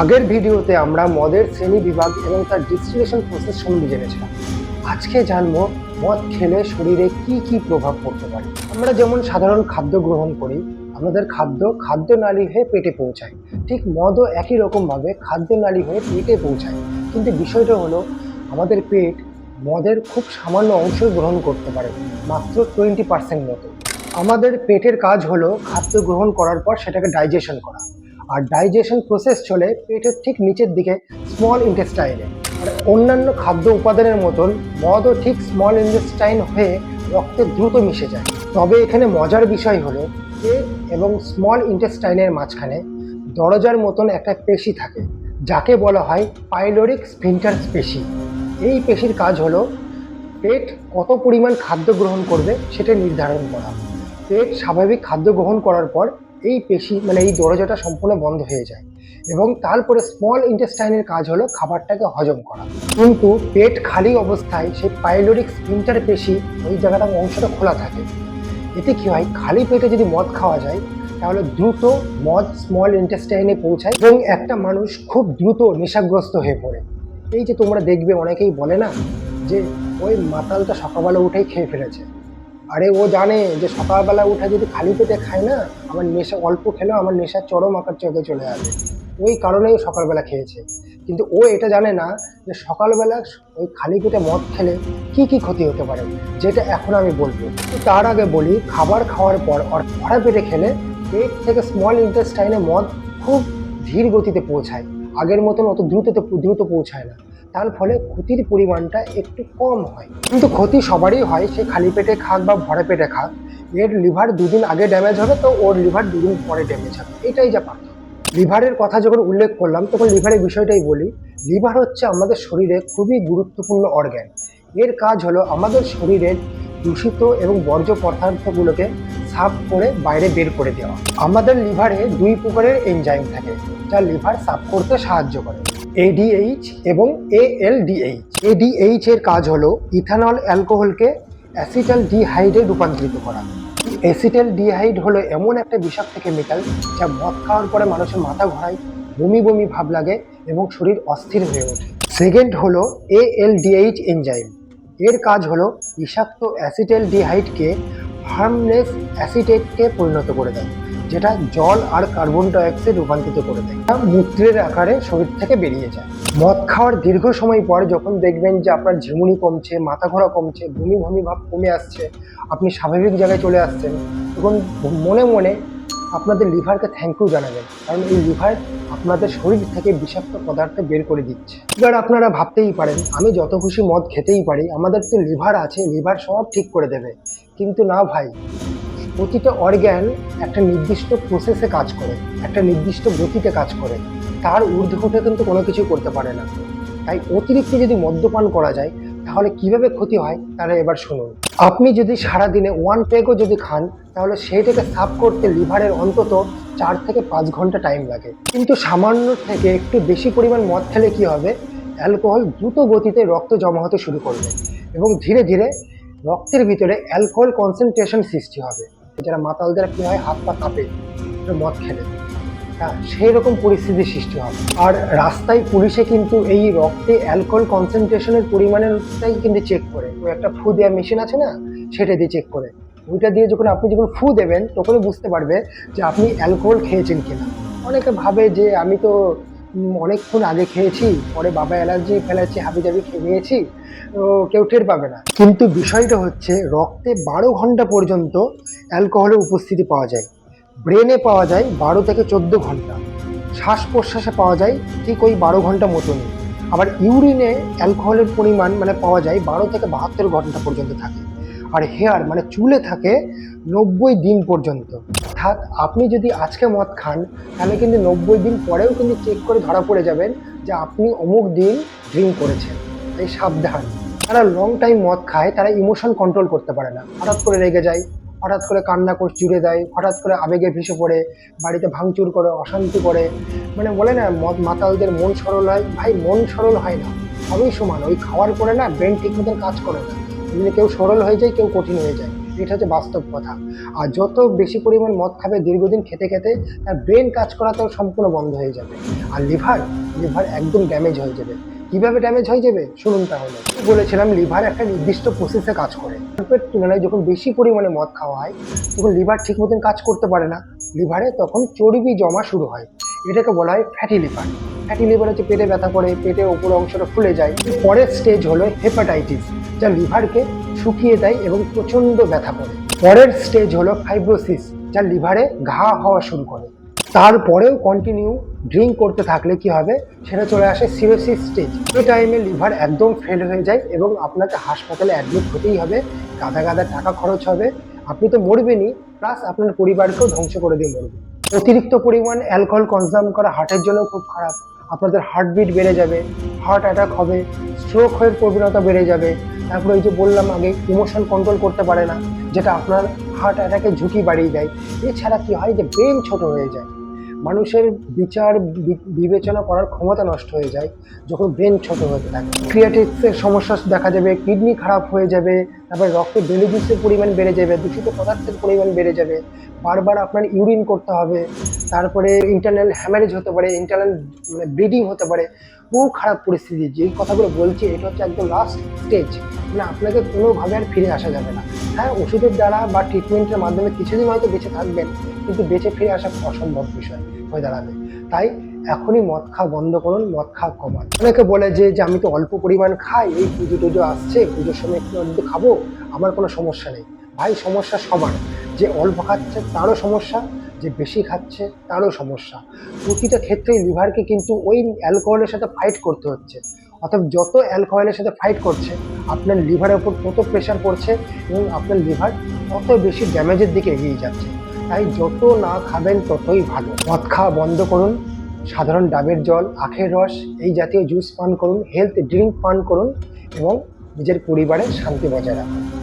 আগের ভিডিওতে আমরা মদের শ্রেণি বিভাগ এবং তার ডিস্ট্রিবিউশন প্রসেস সম্বন্ধে জেনেছিলাম। আজকে জানব মদ খেলে শরীরে কি কি প্রভাব পড়তে পারে। আমরা যেমন সাধারণ খাদ্য গ্রহণ করি, আমাদের খাদ্য খাদ্য নালী হয়ে পেটে পৌঁছায়। ঠিক মদও একই রকমভাবে খাদ্য নালী হয়ে পেটে পৌঁছায়। কিন্তু বিষয়টা হলো, আমাদের পেট মদের খুব সামান্য অংশই গ্রহণ করতে পারে, মাত্র টোয়েন্টি পার্সেন্ট মতো। আমাদের পেটের কাজ হলো খাদ্য গ্রহণ করার পর সেটাকে ডাইজেশন করা। আর ডাইজেশন প্রসেস চলে পেটের ঠিক নিচের দিকে স্মল ইন্টেস্টাইনে আর অন্যান্য খাদ্য উপাদানের মতন মদও ঠিক স্মল ইন্টেস্টাইন হয়ে রক্তে দ্রুত মিশে যায়। তবে এখানে মজার বিষয় হলো, পেট এবং স্মল ইন্টেস্টাইনের মাঝখানে দরজার মতন একটা পেশি থাকে, যাকে বলা হয় পাইলোরিক স্ফিন্টার পেশি। এই পেশির কাজ হলো, পেট কত পরিমাণ খাদ্য গ্রহণ করবে সেটা নির্ধারণ করা। পেট স্বাভাবিক খাদ্য গ্রহণ করার পর এই পেশি মানে এই দরজাটা সম্পূর্ণ বন্ধ হয়ে যায়। এবং তারপরে স্মল ইন্টেস্টাইনের কাজ হলো খাবারটাকে হজম করা। কিন্তু পেট খালি অবস্থায় সেই পাইলোরিক স্পিন্টার পেশি ওই জায়গাটা অংশটা খোলা থাকে। এতে কি হয়? খালি পেটে যদি মদ খাওয়া যায়, তাহলে দ্রুত মদ স্মল ইন্টেস্টাইনে পৌঁছায় এবং একটা মানুষ খুব দ্রুত নেশাগ্রস্ত হয়ে পড়ে। এই যে তোমরা দেখবে, অনেকেই বলে না যে, ওই মাতালটা সকালবেলা উঠেই খেয়ে ফেলেছে। আরে ও জানে যে সকালবেলা উঠে যদি খালি পেটে খায় না, আমার নেশা, অল্প খেলেও আমার নেশার চরম আকার চোখে চলে আসে। ওই কারণেই সকালবেলা খেয়েছে। কিন্তু ও এটা জানে না যে সকালবেলা ওই খালি পেটে মদ খেলে কি কি ক্ষতি হতে পারে, যেটা এখন আমি বলব। তার আগে বলি, খাবার খাওয়ার পর ভরা পেটে খেলে পেট থেকে স্মল ইন্টেস্টাইনে মদ খুব ধীর গতিতে পৌঁছায়। আগের মতন অত দ্রুত দ্রুত পৌঁছায় না। তার ফলে ক্ষতির পরিমাণটা একটু কম হয়। কিন্তু ক্ষতি সবারই হয়, সে খালি পেটে খাক বা ভরা পেটে খাক। এর লিভার দুদিন আগে ড্যামেজ হবে, তো ওর লিভার দুদিন পরে ড্যামেজ হবে। এটাই যা পার্থক্য। লিভারের কথা যখন উল্লেখ করলাম, তখন লিভারের বিষয়টাই বলি। লিভার হচ্ছে আমাদের শরীরে খুবই গুরুত্বপূর্ণ অর্গ্যান এর কাজ হলো আমাদের শরীরের দূষিত এবং বর্জ্য পদার্থগুলোকে সাফ করে বাইরে বের করে দেওয়া। আমাদের লিভারে দুই প্রকারের এনজাইম থাকে, যা লিভার সাফ করতে সাহায্য করে। এডিএইচ এবং এএলডিএইচ এডিএইচ এর কাজ হলো ইথানল অ্যালকোহলকে অ্যাসিটাল ডিহাইডে রূপান্তরিত করা। অ্যাসিটাল ডিহাইড হলো এমন একটা বিষাক্ত কেমিক্যাল যা মদ খাওয়ার পরে মানুষের মাথা ঘোরায়, বমি বমি ভাব লাগে এবং শরীর অস্থির হয়ে ওঠে। সেকেন্ড হলো এএলডিএইচ এনজাইম এর কাজ হলো বিষাক্ত অ্যাসিটেল ডিহাইডকে হার্মলেস অ্যাসিটেটকে পরিণত করে দেয়, যেটা জল আর কার্বন ডাইঅক্সাইড রূপান্তরিত করে দেয়। মূত্রের আকারে শরীর থেকে বেরিয়ে যায়। মদ খাওয়ার দীর্ঘ সময় পর যখন দেখবেন যে আপনার ঝিমুনি কমছে, মাথা ঘোরা কমছে বমি বমি ভাব কমে আসছে, আপনি স্বাভাবিক জায়গায় চলে আসছেন, তখন মনে মনে আপনাদের লিভারকে থ্যাংক ইউ জানাবেন। কারণ এই লিভার আপনাদের শরীর থেকে বিষাক্ত পদার্থ বের করে দিচ্ছে। এবার আপনারা ভাবতেই পারেন, আমি যত খুশি মদ খেতেই পারি, আমাদের তো লিভার আছে, লিভার সব ঠিক করে দেবে। কিন্তু না ভাই প্রতিটা অর্গ্যান একটা নির্দিষ্ট প্রসেসে কাজ করে, একটা নির্দিষ্ট গতিতে কাজ করে। তার ঊর্ধ্বে কিন্তু কোনো কিছু করতে পারে না। তাই অতিরিক্ত যদি মদ্যপান করা যায় তাহলে কীভাবে ক্ষতি হয়? তাহলে এবার শুনুন। আপনি যদি সারাদিনে ওয়ান পেগও যদি খান, তাহলে সেইটাকে সাফ করতে লিভারের অন্তত চার থেকে পাঁচ ঘণ্টা টাইম লাগে। কিন্তু সামান্য থেকে একটু বেশি পরিমাণ মদ খেলে কি হবে? অ্যালকোহল দ্রুত গতিতে রক্ত জমা হতে শুরু করবে এবং ধীরে ধীরে রক্তের ভিতরে অ্যালকোহল কনসেন্ট্রেশন সৃষ্টি হবে। যারা মাতালদের কি হয়? হাত পা কাঁপে, মদ খেলে। সেই রকম পরিস্থিতির সৃষ্টি হবে। আর রাস্তায় পুলিশে কিন্তু এই রক্তে অ্যালকোহল কনসেন্ট্রেশনের পরিমাণেরটাই কিন্তু চেক করে। ওই একটা ফু দেওয়ার মেশিন আছে না, সেটা দিয়ে চেক করে। ওইটা দিয়ে যখন আপনি যখন ফু দেবেন, তখনই বুঝতে পারবে যে আপনি অ্যালকোহল খেয়েছেন কিনা। অনেকে ভাবে যে আমি তো অনেকক্ষণ আগে খেয়েছি, পরে বাবা অ্যালার্জি ফেলেছি হাবি জাবি খেয়ে নিয়েছি কেউ টের পাবে না। কিন্তু বিষয়টা হচ্ছে, রক্তে বারো ঘণ্টা পর্যন্ত অ্যালকোহলের উপস্থিতি পাওয়া যায়। ব্রেনে পাওয়া যায় বারো থেকে চোদ্দ ঘণ্টা। শ্বাস প্রশ্বাসে পাওয়া যায় ঠিক ওই বারো ঘণ্টা মতনই। আবার ইউরিনে অ্যালকোহলের পরিমাণ মানে পাওয়া যায় বারো থেকে বাহাত্তর ঘণ্টা পর্যন্ত থাকে। আর হেয়ার মানে চুলে থাকে নব্বই দিন পর্যন্ত। অর্থাৎ আপনি যদি আজকে মদ খান, তাহলে কিন্তু নব্বই দিন পরেও কিন্তু চেক করে ধরা পড়ে যাবেন যে আপনি অমুক দিন ড্রিঙ্ক করেছেন। তাই সাবধান। যারা লং টাইম মদ খায়, তারা ইমোশন কন্ট্রোল করতে পারে না। হঠাৎ করে রেগে যায়। হঠাৎ করে কান্না করে জুড়ে দেয়, হঠাৎ করে আবেগে ভেসে পড়ে, বাড়িতে ভাঙচুর করে, অশান্তি করে। মানে বলে না, মদ মাতালদের মন সরল হয়। ভাই, মন সরল হয় না। সবই সমান। ওই খাওয়ার পরে না ব্রেন ঠিক মতন কাজ করে না। কেউ সরল হয়ে যায়, কেউ কঠিন হয়ে যায়। এটা হচ্ছে বাস্তব কথা। আর যত বেশি পরিমাণ মদ খাবে দীর্ঘদিন খেতে খেতে, তার ব্রেন কাজ করা তো সম্পূর্ণ বন্ধ হয়ে যাবে। আর লিভার লিভার একদম ড্যামেজ হয়ে যাবে। কীভাবে ড্যামেজ হয়ে যাবে? শুনুন তাহলে। বলেছিলাম লিভার একটা নির্দিষ্ট প্রসেসে কাজ করে। অল্পের তুলনায় যখন বেশি পরিমাণে মদ খাওয়া হয়, তখন লিভার ঠিক মতন কাজ করতে পারে না। লিভারে তখন চর্বি জমা শুরু হয়। এটাকে বলা হয় ফ্যাটি লিভার ফ্যাটি লিভার হচ্ছে পেটে ব্যথা করে, পেটের ওপর অংশটা ফুলে যায়। পরের স্টেজ হলো হেপাটাইটিস যা লিভারকে শুকিয়ে দেয় এবং প্রচণ্ড ব্যথা করে। পরের স্টেজ হলো ফাইব্রোসিস যা লিভারে ঘা হওয়া শুরু করে। তারপরেও কন্টিনিউ ড্রিঙ্ক করতে থাকলে কি হবে? সেটা চলে আসে সিরোসিস স্টেজ এই টাইমে লিভার একদম ফেল হয়ে যায় এবং আপনাকে হাসপাতালে অ্যাডমিট হতেই হবে। গাদা গাদা টাকা খরচ হবে। আপনি তো মরবেনই প্লাস আপনার পরিবারকেও ধ্বংস করে দিয়ে মরবে অতিরিক্ত পরিমাণ অ্যালকোহল কনজাম করা হার্টের জন্য খুব খারাপ। আপনাদের হার্টবিট বেড়ে যাবে হার্ট অ্যাটাক হবে স্ট্রোক হয়ে প্রবণতা বেড়ে যাবে। তারপরে ওই যে বললাম আগে ইমোশন কন্ট্রোল করতে পারে না, যেটা আপনার হার্ট অ্যাটাকের ঝুঁকি বাড়িয়ে দেয়। এছাড়া কি হয় যে ব্রেন ছোট হয়ে যায়। মানুষের বিচার বিবেচনা করার ক্ষমতা নষ্ট হয়ে যায় যখন ব্রেন ছোট হতে থাকে। ক্রিয়েটিক্সের সমস্যা দেখা যাবে, কিডনি খারাপ হয়ে যাবে, তারপরে রক্তে বেলিজুসের পরিমাণ বেড়ে যাবে, দূষিত পদার্থের পরিমাণ বেড়ে যাবে, বারবার আপনার ইউরিন করতে হবে, তারপরে ইন্টারনাল হ্যামারেজ হতে পারে ইন্টারনাল মানে ব্লিডিং হতে পারে, খুব খারাপ পরিস্থিতি। যেই কথাগুলো বলছি, এটা হচ্ছে একদম লাস্ট স্টেজ মানে আপনাকে কোনোভাবে আর ফিরে আসা যাবে না। হ্যাঁ ওষুধের দ্বারা বা ট্রিটমেন্টের মাধ্যমে কিছুদিন হয়তো বেঁচে থাকবেন, কিন্তু বেঁচে ফিরে আসা অসম্ভব বিষয়। হয়ে দাঁড়াবে। তাই এখনই মদ খাওয়া বন্ধ করুন, মদ খাওয়া কমান। অনেকে বলে যে আমি তো অল্প পরিমাণ খাই, এই পুজো টুজো আসছে, পুজোর সময় একটু অল্প খাব, আমার কোনো সমস্যা নেই। ভাই, সমস্যা সবার। যে অল্প খাচ্ছে তারও সমস্যা, যে বেশি খাচ্ছে তারও সমস্যা। প্রতিটা ক্ষেত্রেই লিভারকে কিন্তু ওই অ্যালকোহলের সাথে ফাইট করতে হচ্ছে। অর্থাৎ যত অ্যালকোহলের সাথে ফাইট করছে, আপনার লিভারের উপর তত প্রেশার পড়ছে এবং আপনার লিভার তত বেশি ড্যামেজের দিকে এগিয়ে যাচ্ছে। তাই যত না খাবেন ততই ভালো। মদ খাওয়া বন্ধ করুন, সাধারণ ডাবের জল, আখের রস, এই জাতীয় জুস পান করুন হেলথ ড্রিঙ্ক পান করুন এবং নিজের পরিবারের শান্তি বজায় রাখুন।